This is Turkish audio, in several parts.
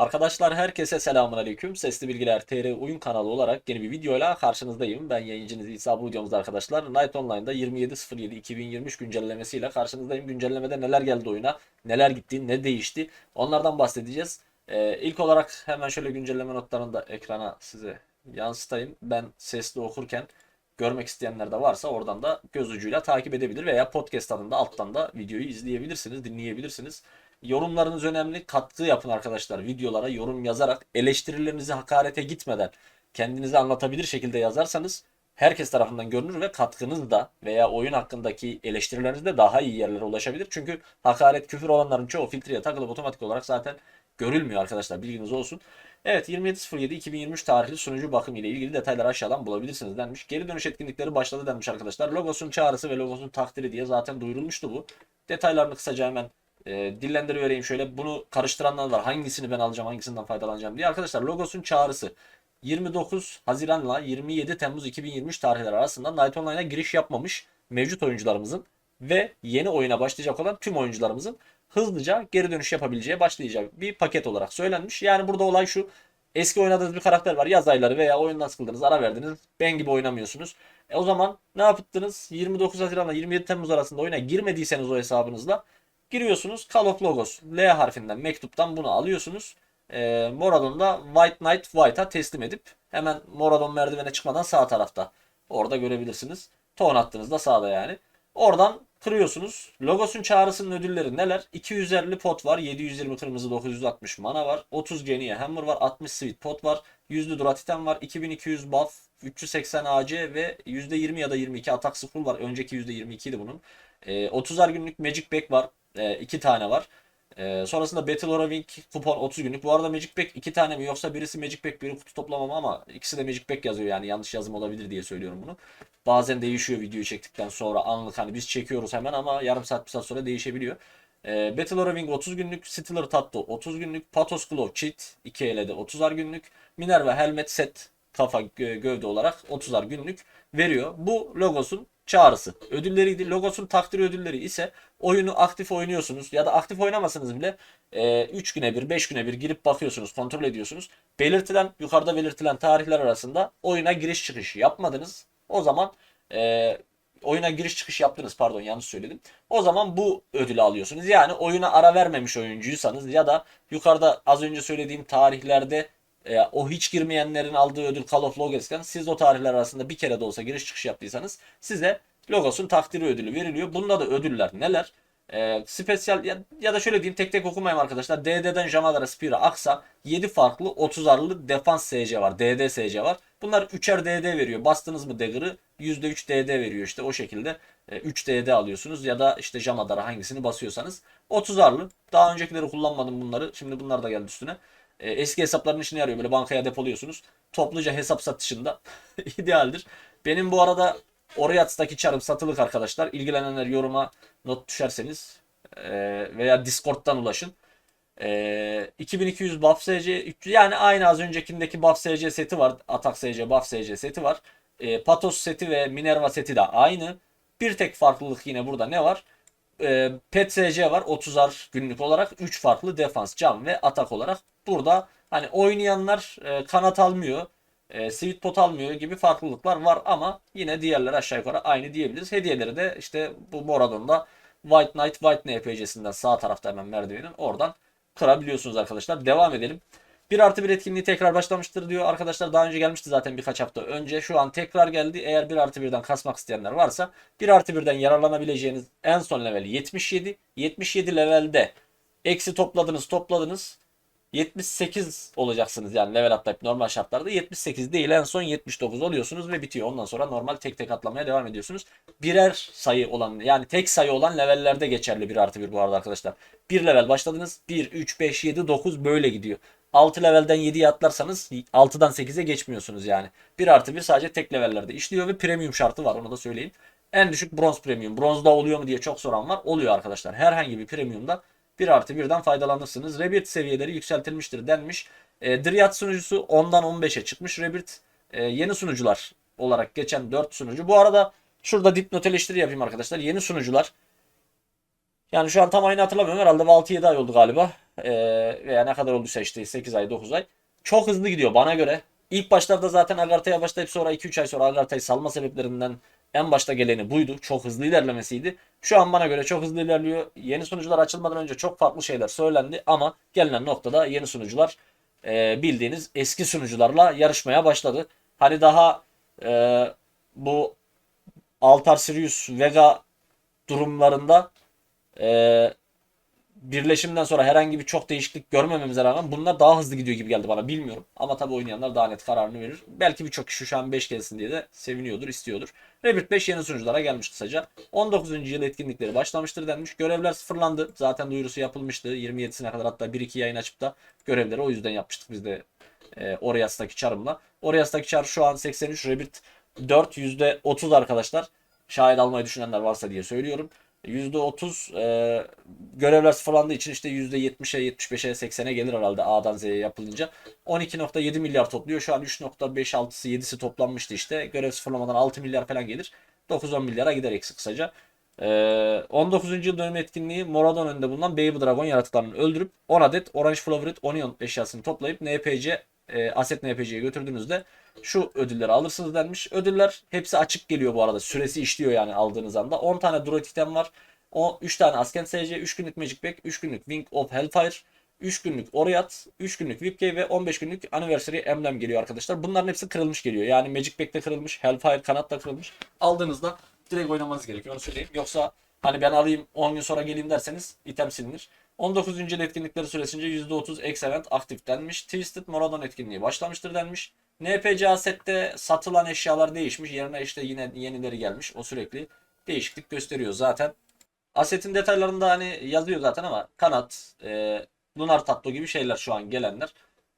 Arkadaşlar herkese selamun aleyküm. Sesli Bilgiler TR oyun kanalı olarak yeni bir videoyla karşınızdayım. Ben yayıncınız İsa bu videomuzda arkadaşlar. Night Online'da 27.07.2023 güncellemesiyle karşınızdayım. Güncellemede neler geldi oyuna, neler gitti, ne değişti onlardan bahsedeceğiz. Ee, ilk olarak hemen şöyle güncelleme notlarını da ekrana size yansıtayım. Ben sesli okurken görmek isteyenler de varsa oradan da göz ucuyla takip edebilir veya podcast adında alttan da videoyu izleyebilirsiniz, dinleyebilirsiniz. Yorumlarınız önemli. Katkı yapın arkadaşlar. Videolara yorum yazarak eleştirilerinizi hakarete gitmeden kendinizi anlatabilir şekilde yazarsanız herkes tarafından görünür ve katkınız da veya oyun hakkındaki eleştirileriniz de daha iyi yerlere ulaşabilir. Çünkü hakaret, küfür olanların çoğu filtreye takılıp otomatik olarak zaten görülmüyor arkadaşlar. Bilginiz olsun. Evet 27.07.2023 tarihli sunucu bakım ile ilgili detayları aşağıdan bulabilirsiniz denmiş. Geri dönüş etkinlikleri başladı denmiş arkadaşlar. Logosun çağrısı ve logosun takdiri diye zaten duyurulmuştu bu. Detaylarını kısaca hemen e, dillendirivereyim şöyle. Bunu karıştıranlar var. Hangisini ben alacağım, hangisinden faydalanacağım diye. Arkadaşlar logosun çağrısı 29 Haziran'la 27 Temmuz 2023 tarihleri arasında Night Online'a giriş yapmamış mevcut oyuncularımızın ve yeni oyuna başlayacak olan tüm oyuncularımızın hızlıca geri dönüş yapabileceği başlayacak bir paket olarak söylenmiş. Yani burada olay şu. Eski oynadığınız bir karakter var. Yaz ayları veya oyundan sıkıldınız, ara verdiniz. Ben gibi oynamıyorsunuz. E o zaman ne yaptınız? 29 Haziran'la 27 Temmuz arasında oyuna girmediyseniz o hesabınızla giriyorsunuz. Call of Logos L harfinden mektuptan bunu alıyorsunuz. E, Moradon'u da White Knight White'a teslim edip hemen Moradon merdivene çıkmadan sağ tarafta orada görebilirsiniz. Ton attığınızda sağda yani. Oradan kırıyorsunuz. Logos'un çağrısının ödülleri neler? 250 pot var. 720 kırmızı 960 mana var. 30 Genie Hammer var. 60 Sweet pot var. 100'lü Duratitem var. 2200 buff. 380 AC ve %20 ya da 22 atak scroll var. Önceki %22 idi bunun. E, 30'ar günlük Magic Bag var. 2 tane var. E, sonrasında Battle Oraving kupon 30 günlük. Bu arada Magic Bag 2 tane mi yoksa birisi Magic Bag biri kutu toplamam ama ikisi de Magic Bag yazıyor yani yanlış yazım olabilir diye söylüyorum bunu. Bazen değişiyor videoyu çektikten sonra anlık hani biz çekiyoruz hemen ama yarım saat bir saat sonra değişebiliyor. E, Battle Oraving 30 günlük, Stiller Tatto 30 günlük, Patos Glove Cheat 2 elede 30'ar günlük, Minerva Helmet Set kafa gö- gövde olarak 30'ar günlük veriyor. Bu logosun çağrısı. Ödülleriydi. Logosun takdir ödülleri ise oyunu aktif oynuyorsunuz ya da aktif oynamasınız bile 3 güne bir 5 güne bir girip bakıyorsunuz kontrol ediyorsunuz. Belirtilen yukarıda belirtilen tarihler arasında oyuna giriş çıkış yapmadınız. O zaman e, oyuna giriş çıkış yaptınız pardon yanlış söyledim. O zaman bu ödülü alıyorsunuz. Yani oyuna ara vermemiş oyuncuysanız ya da yukarıda az önce söylediğim tarihlerde e, o hiç girmeyenlerin aldığı ödül Call of Logos'ken siz o tarihler arasında bir kere de olsa giriş çıkış yaptıysanız size Logos'un takdiri ödülü veriliyor. Bunda da ödüller neler? E, spesyal ya, ya da şöyle diyeyim tek tek okumayayım arkadaşlar. DD'den Jamalara, Spira, Aksa 7 farklı 30'arlı defans SC var. DD SC var. Bunlar 3'er DD veriyor. Bastınız mı Dagger'ı %3 DD veriyor işte o şekilde. E, 3 DD alıyorsunuz ya da işte Jamadara hangisini basıyorsanız. 30'arlı. Daha öncekileri kullanmadım bunları. Şimdi bunlar da geldi üstüne. E, eski hesapların işine yarıyor. Böyle bankaya depoluyorsunuz. Topluca hesap satışında idealdir. Benim bu arada Oriats'taki çarım satılık arkadaşlar. İlgilenenler yoruma not düşerseniz e, veya Discord'dan ulaşın. E, 2200 buff SC 300 yani aynı az öncekindeki buff SC seti var. Atak SC buff SC seti var. E, Patos seti ve Minerva seti de aynı. Bir tek farklılık yine burada ne var? E, Pet SC var 30'ar günlük olarak 3 farklı defans, cam ve atak olarak. Burada hani oynayanlar e, kanat almıyor e, sweet pot almıyor gibi farklılıklar var ama yine diğerleri aşağı yukarı aynı diyebiliriz. Hediyeleri de işte bu Moradon'da White Knight White NPC'sinden sağ tarafta hemen merdivenin oradan kırabiliyorsunuz arkadaşlar. Devam edelim. 1 artı 1 etkinliği tekrar başlamıştır diyor arkadaşlar. Daha önce gelmişti zaten birkaç hafta önce. Şu an tekrar geldi. Eğer 1 artı 1'den kasmak isteyenler varsa 1 artı 1'den yararlanabileceğiniz en son level 77. 77 levelde eksi topladınız topladınız. 78 olacaksınız yani level atlayıp normal şartlarda 78 değil en son 79 oluyorsunuz ve bitiyor. Ondan sonra normal tek tek atlamaya devam ediyorsunuz. Birer sayı olan yani tek sayı olan levellerde geçerli 1 artı 1 bu arada arkadaşlar. 1 level başladınız 1, 3, 5, 7, 9 böyle gidiyor. 6 levelden 7'ye atlarsanız 6'dan 8'e geçmiyorsunuz yani. 1 artı 1 sadece tek levellerde işliyor ve premium şartı var onu da söyleyeyim. En düşük bronz premium. Bronzda oluyor mu diye çok soran var. Oluyor arkadaşlar. Herhangi bir premiumda 1 artı 1'den faydalanırsınız. Rebirth seviyeleri yükseltilmiştir denmiş. E, Dryad sunucusu 10'dan 15'e çıkmış. Rebirth e, yeni sunucular olarak geçen 4 sunucu. Bu arada şurada dipnot eleştiri yapayım arkadaşlar. Yeni sunucular. Yani şu an tam aynı hatırlamıyorum. Herhalde 6-7 ay oldu galiba. Ee, veya ne kadar olduysa işte 8 ay 9 ay. Çok hızlı gidiyor bana göre. İlk başlarda zaten Agartha'ya başlayıp sonra 2-3 ay sonra Agartha'yı salma sebeplerinden en başta geleni buydu. Çok hızlı ilerlemesiydi. Şu an bana göre çok hızlı ilerliyor. Yeni sunucular açılmadan önce çok farklı şeyler söylendi ama gelinen noktada yeni sunucular e, bildiğiniz eski sunucularla yarışmaya başladı. Hani daha e, bu Altar Sirius Vega durumlarında e, birleşimden sonra herhangi bir çok değişiklik görmememize rağmen bunlar daha hızlı gidiyor gibi geldi bana. Bilmiyorum. Ama tabii oynayanlar daha net kararını verir. Belki birçok kişi şu an 5 gelsin diye de seviniyordur, istiyordur. Rebirth 5 yeni sunuculara gelmiş kısaca. 19. yıl etkinlikleri başlamıştır denmiş. Görevler sıfırlandı. Zaten duyurusu yapılmıştı. 27'sine kadar hatta 1-2 yayın açıp da görevleri o yüzden yapmıştık biz de e, Orias'taki çarımla. Orias'taki çar şu an 83, Rebirth 4 %30 arkadaşlar. Şahit almayı düşünenler varsa diye söylüyorum. %30 e, görevler sıfırlandığı için işte %70'e, 75'e, 80'e gelir herhalde A'dan Z'ye yapılınca. 12.7 milyar topluyor. Şu an 3.5-6'sı 7'si toplanmıştı işte. Görev sıfırlamadan 6 milyar falan gelir. 9-10 milyara gider eksik kısaca. Ee, 19. yıl dönüm etkinliği Moradon önünde bulunan Baby Dragon yaratıklarını öldürüp 10 adet Orange Flowerit Onion eşyasını toplayıp NPC e, Asset NPC'ye götürdüğünüzde şu ödülleri alırsınız denmiş. Ödüller hepsi açık geliyor bu arada. Süresi işliyor yani aldığınız anda. 10 tane Druid item var. O 3 tane Asken SC, 3 günlük Magic Pack, 3 günlük Wing of Hellfire, 3 günlük Oriat, 3 günlük Vipkey ve 15 günlük Anniversary Emblem geliyor arkadaşlar. Bunların hepsi kırılmış geliyor. Yani Magic Pack'te kırılmış, Hellfire kanat da kırılmış. Aldığınızda direkt oynamanız gerekiyor onu söyleyeyim. Yoksa hani ben alayım 10 gün sonra geleyim derseniz item silinir. 19. yıl etkinlikleri süresince %30 Excellent aktif denmiş. Twisted Moradon etkinliği başlamıştır denmiş. NPC Asset'te satılan eşyalar değişmiş. Yerine işte yine yenileri gelmiş. O sürekli değişiklik gösteriyor zaten. Aset'in detaylarında hani yazıyor zaten ama kanat, e, lunar tatlı gibi şeyler şu an gelenler.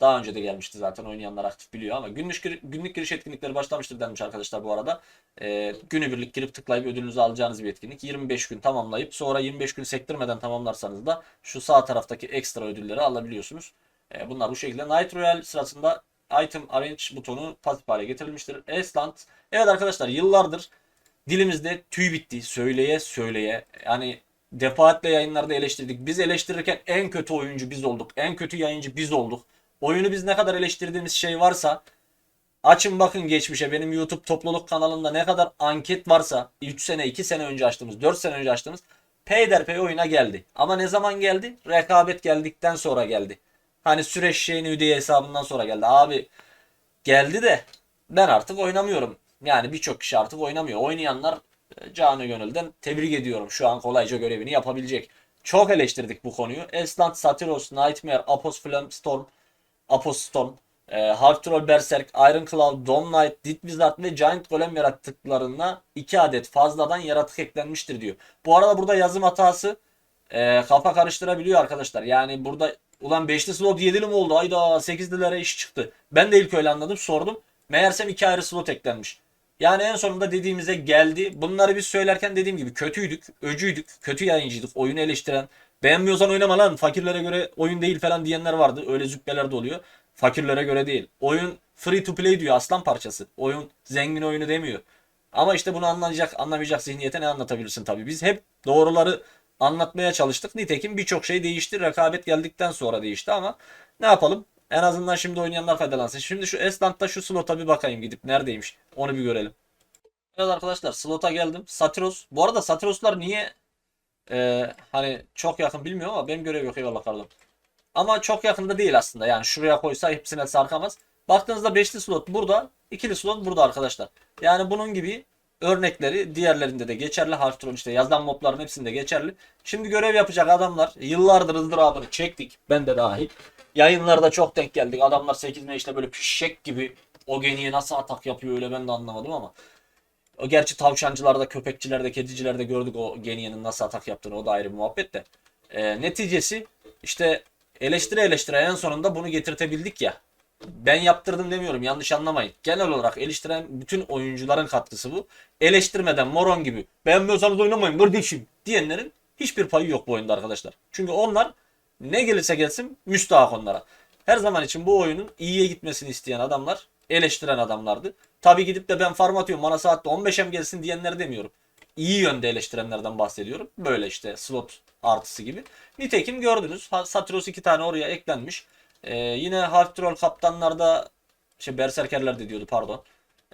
Daha önce de gelmişti zaten oynayanlar aktif biliyor ama günlük, günlük giriş etkinlikleri başlamıştır denmiş arkadaşlar bu arada. E, günübirlik girip tıklayıp ödülünüzü alacağınız bir etkinlik. 25 gün tamamlayıp sonra 25 gün sektirmeden tamamlarsanız da şu sağ taraftaki ekstra ödülleri alabiliyorsunuz. E, bunlar bu şekilde. Night Royale sırasında Item Arrange butonu pasif hale getirilmiştir. Esland. Evet arkadaşlar yıllardır dilimizde tüy bitti. Söyleye söyleye. Yani defaatle yayınlarda eleştirdik. Biz eleştirirken en kötü oyuncu biz olduk. En kötü yayıncı biz olduk. Oyunu biz ne kadar eleştirdiğimiz şey varsa açın bakın geçmişe benim YouTube topluluk kanalında ne kadar anket varsa 3 sene 2 sene önce açtığımız 4 sene önce açtığımız peyderpey oyuna geldi. Ama ne zaman geldi? Rekabet geldikten sonra geldi. Hani süreç şeyini ödeye hesabından sonra geldi. Abi geldi de ben artık oynamıyorum. Yani birçok kişi artık oynamıyor. Oynayanlar e, canı gönülden tebrik ediyorum. Şu an kolayca görevini yapabilecek. Çok eleştirdik bu konuyu. Eslant, Satyros, Nightmare, Apos Storm, Apos Storm, e, Half Troll Berserk, Iron Cloud, Dawn Knight, Dead Wizard ve Giant Golem yaratıklarına 2 adet fazladan yaratık eklenmiştir diyor. Bu arada burada yazım hatası e, kafa karıştırabiliyor arkadaşlar. Yani burada ulan 5'li slot 7'li mi oldu? Ayda 8'lilere iş çıktı. Ben de ilk öyle anladım sordum. Meğersem 2 ayrı slot eklenmiş. Yani en sonunda dediğimize geldi. Bunları biz söylerken dediğim gibi kötüydük, öcüydük, kötü yayıncıydık, oyunu eleştiren. Beğenmiyorsan oynama lan fakirlere göre oyun değil falan diyenler vardı. Öyle züppeler de oluyor. Fakirlere göre değil. Oyun free to play diyor aslan parçası. Oyun zengin oyunu demiyor. Ama işte bunu anlayacak, anlamayacak zihniyete ne anlatabilirsin tabii. Biz hep doğruları anlatmaya çalıştık. Nitekim birçok şey değişti. Rekabet geldikten sonra değişti ama ne yapalım? En azından şimdi oynayanlar faydalansın. Şimdi şu Esland'da şu slota bir bakayım gidip neredeymiş. Onu bir görelim. Evet arkadaşlar slota geldim. Satiros. Bu arada Satiroslar niye e, hani çok yakın bilmiyorum ama benim görev yok eyvallah kardeşim. Ama çok yakında değil aslında. Yani şuraya koysa hepsine sarkamaz. Baktığınızda 5'li slot burada, ikili slot burada arkadaşlar. Yani bunun gibi örnekleri diğerlerinde de geçerli. Hearthstone işte yazılan mobların hepsinde geçerli. Şimdi görev yapacak adamlar yıllardır ızdırabını çektik. Ben de dahil. Yayınlarda çok denk geldik. Adamlar 8 işte böyle pişek gibi o geniye nasıl atak yapıyor öyle ben de anlamadım ama. O gerçi tavşancılarda, köpekçilerde, kedicilerde gördük o geniyenin nasıl atak yaptığını. O da ayrı bir muhabbet de. Ee, neticesi işte eleştire eleştire en sonunda bunu getirtebildik ya. Ben yaptırdım demiyorum yanlış anlamayın. Genel olarak eleştiren bütün oyuncuların katkısı bu. Eleştirmeden moron gibi beğenmiyorsanız oynamayın kardeşim diyenlerin hiçbir payı yok bu oyunda arkadaşlar. Çünkü onlar ne gelirse gelsin müstahak onlara. Her zaman için bu oyunun iyiye gitmesini isteyen adamlar eleştiren adamlardı. Tabi gidip de ben farm atıyorum bana saatte 15'em gelsin diyenleri demiyorum. İyi yönde eleştirenlerden bahsediyorum. Böyle işte slot artısı gibi. Nitekim gördünüz. Satyros iki tane oraya eklenmiş. Ee, yine Half Troll kaptanlarda şey Berserkerler de diyordu pardon.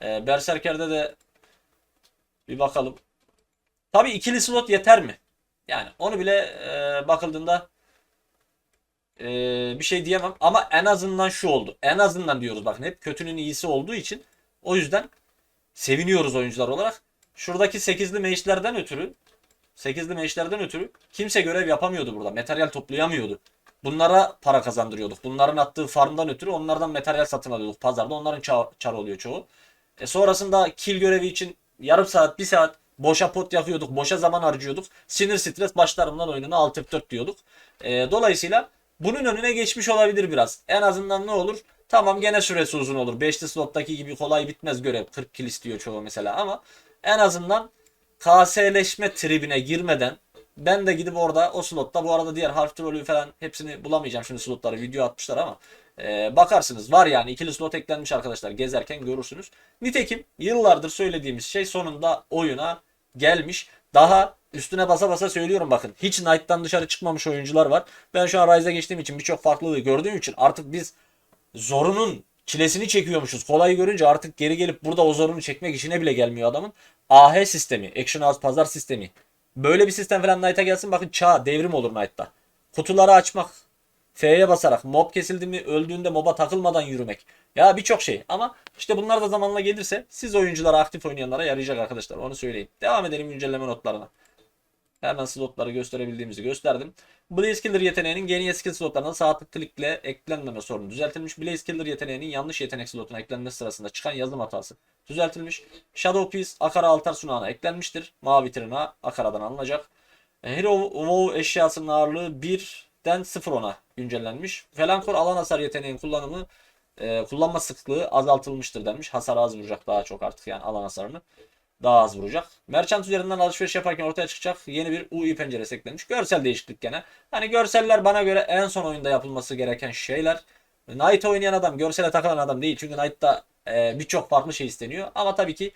Ee, Berserker'de de bir bakalım. Tabii ikili slot yeter mi? Yani onu bile e, bakıldığında e, bir şey diyemem ama en azından şu oldu. En azından diyoruz bakın hep kötünün iyisi olduğu için o yüzden seviniyoruz oyuncular olarak. Şuradaki 8'li meşlerden ötürü 8'li meşlerden ötürü kimse görev yapamıyordu burada. Materyal toplayamıyordu. Bunlara para kazandırıyorduk. Bunların attığı farmdan ötürü onlardan materyal satın alıyorduk pazarda. Onların ça- çar oluyor çoğu. E sonrasında kill görevi için yarım saat, bir saat boşa pot yakıyorduk, boşa zaman harcıyorduk. Sinir stres başlarımdan oyununa alt F4 diyorduk. E, dolayısıyla bunun önüne geçmiş olabilir biraz. En azından ne olur? Tamam gene süresi uzun olur. 5'li slottaki gibi kolay bitmez görev. 40 kill istiyor çoğu mesela ama en azından KS'leşme tribine girmeden ben de gidip orada o slotta bu arada diğer harf trolü falan hepsini bulamayacağım şimdi slotları video atmışlar ama e, bakarsınız var yani ikili slot eklenmiş arkadaşlar gezerken görürsünüz. Nitekim yıllardır söylediğimiz şey sonunda oyuna gelmiş. Daha üstüne basa basa söylüyorum bakın. Hiç Knight'tan dışarı çıkmamış oyuncular var. Ben şu an Rise'a geçtiğim için birçok farklılığı gördüğüm için artık biz zorunun çilesini çekiyormuşuz. Kolayı görünce artık geri gelip burada o zorunu çekmek işine bile gelmiyor adamın. AH sistemi, Action House pazar sistemi. Böyle bir sistem falan Knight'a gelsin bakın çağ devrim olur Knight'ta. Kutuları açmak, F'ye basarak mob kesildi mi öldüğünde moba takılmadan yürümek. Ya birçok şey ama işte bunlar da zamanla gelirse siz oyunculara aktif oynayanlara yarayacak arkadaşlar onu söyleyeyim. Devam edelim güncelleme notlarına. Hemen slotları gösterebildiğimizi gösterdim. Blaze yeteneğinin geniye skill slotlarına sağ tıkla eklenmeme sorunu düzeltilmiş. Blaze yeteneğinin yanlış yetenek slotuna eklenmesi sırasında çıkan yazılım hatası düzeltilmiş. Shadow Piece Akara altar sunağına eklenmiştir. Mavi trina Akara'dan alınacak. E, Hero WoW eşyasının ağırlığı 1'den 0.10'a güncellenmiş. Felankor alan hasar yeteneğinin kullanımı e, kullanma sıklığı azaltılmıştır denmiş. Hasar az vuracak daha çok artık yani alan hasarını daha az vuracak. Merchant üzerinden alışveriş yaparken ortaya çıkacak yeni bir UI penceresi eklenmiş. Görsel değişiklik gene. Hani görseller bana göre en son oyunda yapılması gereken şeyler. Knight oynayan adam görsele takılan adam değil. Çünkü Knight'ta e, birçok farklı şey isteniyor. Ama tabii ki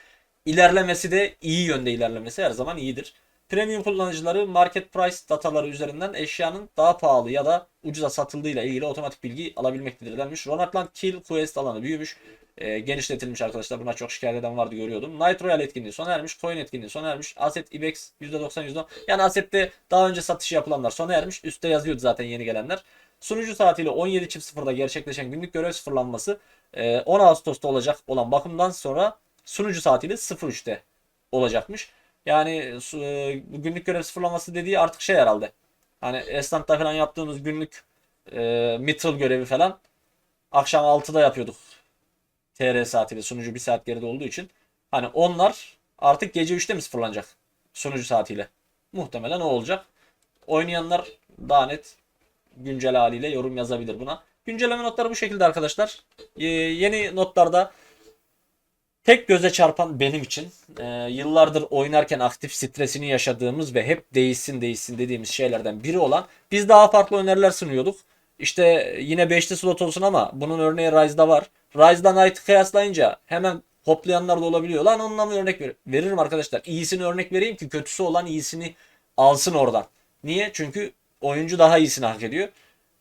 ilerlemesi de iyi yönde ilerlemesi her zaman iyidir. Premium kullanıcıları market price dataları üzerinden eşyanın daha pahalı ya da ucuza satıldığıyla ilgili otomatik bilgi alabilmektedir denmiş. Ronakland Kill Quest alanı büyümüş. E, genişletilmiş arkadaşlar. Buna çok şikayet eden vardı görüyordum. Night Royale etkinliği sona ermiş. Coin etkinliği sona ermiş. Asset IBEX %90 %10. Yani Asset'te daha önce satışı yapılanlar sona ermiş. Üstte yazıyordu zaten yeni gelenler. Sunucu saatiyle 17.00'da gerçekleşen günlük görev sıfırlanması e, 10 Ağustos'ta olacak olan bakımdan sonra sunucu saatiyle 03'te olacakmış. Yani e, bu günlük görev sıfırlaması dediği artık şey herhalde. Hani Esnaf'ta falan yaptığımız günlük e, mitral görevi falan akşam 6'da yapıyorduk. TR saatiyle sunucu bir saat geride olduğu için. Hani onlar artık gece 3'te mi sıfırlanacak sunucu saatiyle? Muhtemelen o olacak. Oynayanlar daha net güncel haliyle yorum yazabilir buna. Güncelleme notları bu şekilde arkadaşlar. Ee, yeni notlarda tek göze çarpan benim için e, yıllardır oynarken aktif stresini yaşadığımız ve hep değişsin değişsin dediğimiz şeylerden biri olan biz daha farklı öneriler sunuyorduk. İşte yine 5'li slot olsun ama bunun örneği Rise'da var. Rise'da Knight'ı kıyaslayınca hemen hoplayanlar da olabiliyor. Lan onunla mı örnek ver veririm arkadaşlar. İyisini örnek vereyim ki kötüsü olan iyisini alsın oradan. Niye? Çünkü oyuncu daha iyisini hak ediyor.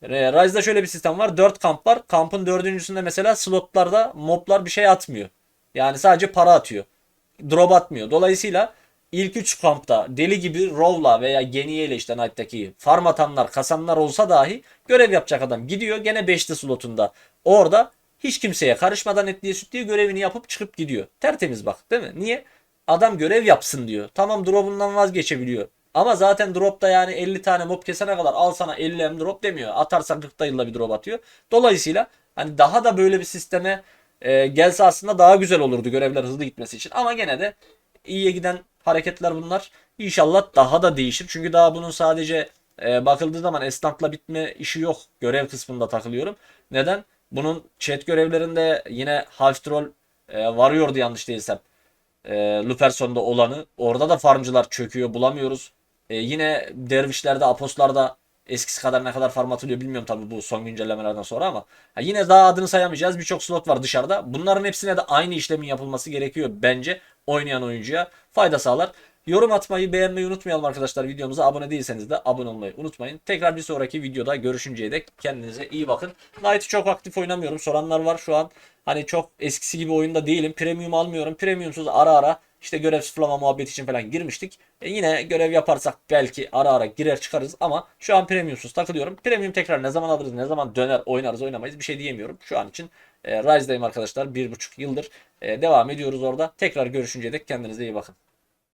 Rise'da şöyle bir sistem var. 4 kamp var. Kampın dördüncüsünde mesela slotlarda moblar bir şey atmıyor. Yani sadece para atıyor. Drop atmıyor. Dolayısıyla ilk 3 kampta deli gibi Row'la veya Geniye ile işte Knight'taki farm atanlar, kasanlar olsa dahi görev yapacak adam gidiyor gene 5'li slotunda. Orada hiç kimseye karışmadan etliye sütlüye görevini yapıp çıkıp gidiyor. Tertemiz bak değil mi? Niye? Adam görev yapsın diyor. Tamam drop'undan vazgeçebiliyor. Ama zaten drop'ta yani 50 tane mob kesene kadar al sana 50 M drop demiyor. Atarsan 40 da yılda bir drop atıyor. Dolayısıyla hani daha da böyle bir sisteme e, gelse aslında daha güzel olurdu görevler hızlı gitmesi için. Ama gene de iyiye giden hareketler bunlar. İnşallah daha da değişir. Çünkü daha bunun sadece e, bakıldığı zaman esnafla bitme işi yok. Görev kısmında takılıyorum. Neden? Bunun chat görevlerinde yine Half Troll e, varıyordu yanlış değilsem. E, Luperson'da olanı. Orada da farmcılar çöküyor bulamıyoruz. E, yine dervişlerde, apostlarda eskisi kadar ne kadar farm atılıyor bilmiyorum tabii bu son güncellemelerden sonra ama ha, yine daha adını sayamayacağız birçok slot var dışarıda. Bunların hepsine de aynı işlemin yapılması gerekiyor bence oynayan oyuncuya fayda sağlar. Yorum atmayı, beğenmeyi unutmayalım arkadaşlar. Videomuza abone değilseniz de abone olmayı unutmayın. Tekrar bir sonraki videoda görüşünceye dek kendinize iyi bakın. Knight'ı çok aktif oynamıyorum. Soranlar var şu an. Hani çok eskisi gibi oyunda değilim. Premium almıyorum. Premiumsuz ara ara işte görev sıfırlama muhabbeti için falan girmiştik. E yine görev yaparsak belki ara ara girer çıkarız ama şu an premiumsuz takılıyorum. Premium tekrar ne zaman alırız, ne zaman döner, oynarız, oynamayız bir şey diyemiyorum. Şu an için e, Rise'dayım arkadaşlar. Bir buçuk yıldır e, devam ediyoruz orada. Tekrar görüşünceye dek kendinize iyi bakın.